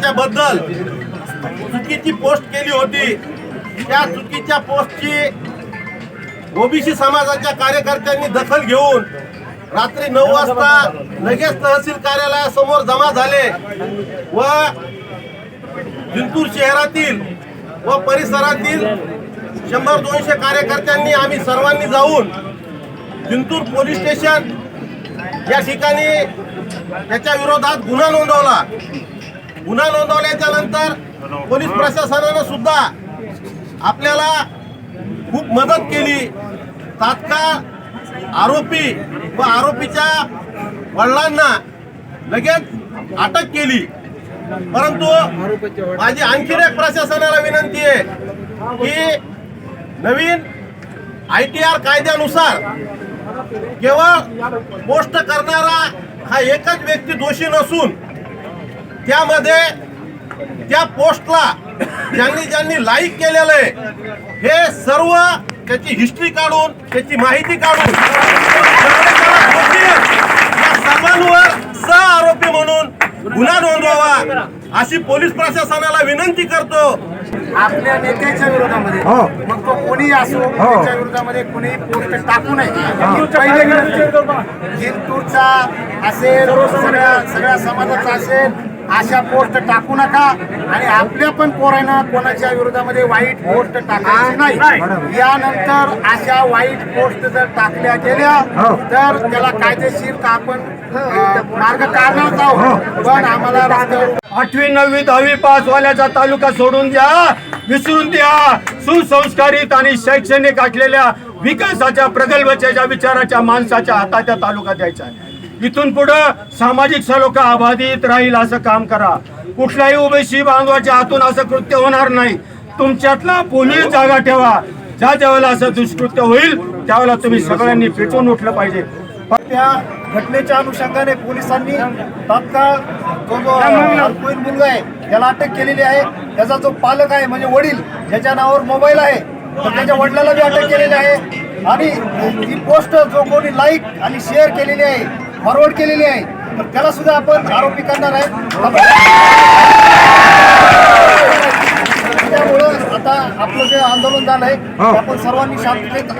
समाजाबद्दल चुकीची पोस्ट केली होती. त्या चुकीच्या पोस्टची ओबीसी समाजाच्या कार्यकर्त्यांनी दखल घेऊन रात्री नऊ वाजता लगेच तहसील कार्यालयासमोर जमा झाले व जिंतूर शहरातील व परिसरातील शंभर दोनशे कार्यकर्त्यांनी आम्ही सर्वांनी जाऊन जिंतूर पोलीस स्टेशन या ठिकाणी त्याच्या विरोधात गुन्हा नोंदवला. गुन्हा नोंदवल्याच्या नंतर पोलीस प्रशासनानं सुद्धा आपल्याला खूप मदत केली. तात्काळ आरोपी व आरोपीच्या वडिलांना लगेच अटक केली. परंतु माझी आणखी एक प्रशासनाला विनंती आहे की नवीन आय टी आर कायद्यानुसार केवळ पोस्ट करणारा हा एकच व्यक्ती दोषी नसून त्यामध्ये त्या पोस्टला ज्यांनी ज्यांनी लाईक केलेलं आहे हे सर्व त्याची हिस्ट्री काढून त्याची माहिती काढून या सर्वांवर सह आरोपी म्हणून गुन्हा नोंदवावा अशी पोलीस प्रशासनाला विनंती करतो. आपल्या नेत्याच्या विरोधामध्ये. हो. मग तो कोणी असो त्याच्या विरोधामध्ये कोणीही पोस्ट टाकू नये. पहिली जिंतूरचा असेल सगळ्या सगळ्या समाजाचा असेल अशा पोस्ट टाकू नका. आणि आपल्या पण पोरांना कोणाच्या विरोधामध्ये वाईट पोस्ट टाकायची नाही. यानंतर अशा वाईट पोस्ट जर टाकल्या गेल्या हो. तर त्याला कायदेशीर का आपण अं, मार्ग काढणार आहोत पण आम्हाला आठवी नववी दहावी पास वाल्याचा तालुका सोडून द्या. विसरून द्या. सुसंस्कारित आणि शैक्षणिक असलेल्या विकासाच्या प्रगल्भतेच्या विचाराच्या माणसाच्या हातात त्या तालुका द्यायचा आहे. इथून पुढं सामाजिक सलोखा अबाधित राहील असं काम करा. कुठल्याही ओबीसी बांधवाच्या हातून असं कृत्य होणार नाही. तुमच्यातला पोलीस जागा ठेवा. ज्या ज्यावेळेला असं दुष्कृत्य होईल त्यावेळेला तुम्ही सगळ्यांनी पेटून उठलं पाहिजे. त्या घटनेच्या अनुषंगाने पोलिसांनी तात्काळ जो जो अल्पवयीन मुलगा आहे त्याला अटक केलेली आहे. त्याचा जो पालक आहे म्हणजे वडील ज्याच्या नावावर मोबाईल आहे. तर त्याच्या वडिलाला बी अटक केलेली आहे. आणि ही पोस्ट जो कोणी लाईक आणि शेअर केलेली आहे फॉरवर्ड केलेली आहे. तर त्याला सुद्धा आपण आरोपी करणार आहे. त्यामुळं आता आपलं जे आंदोलन झालंय ते आपण सर्वांनी शांततेत.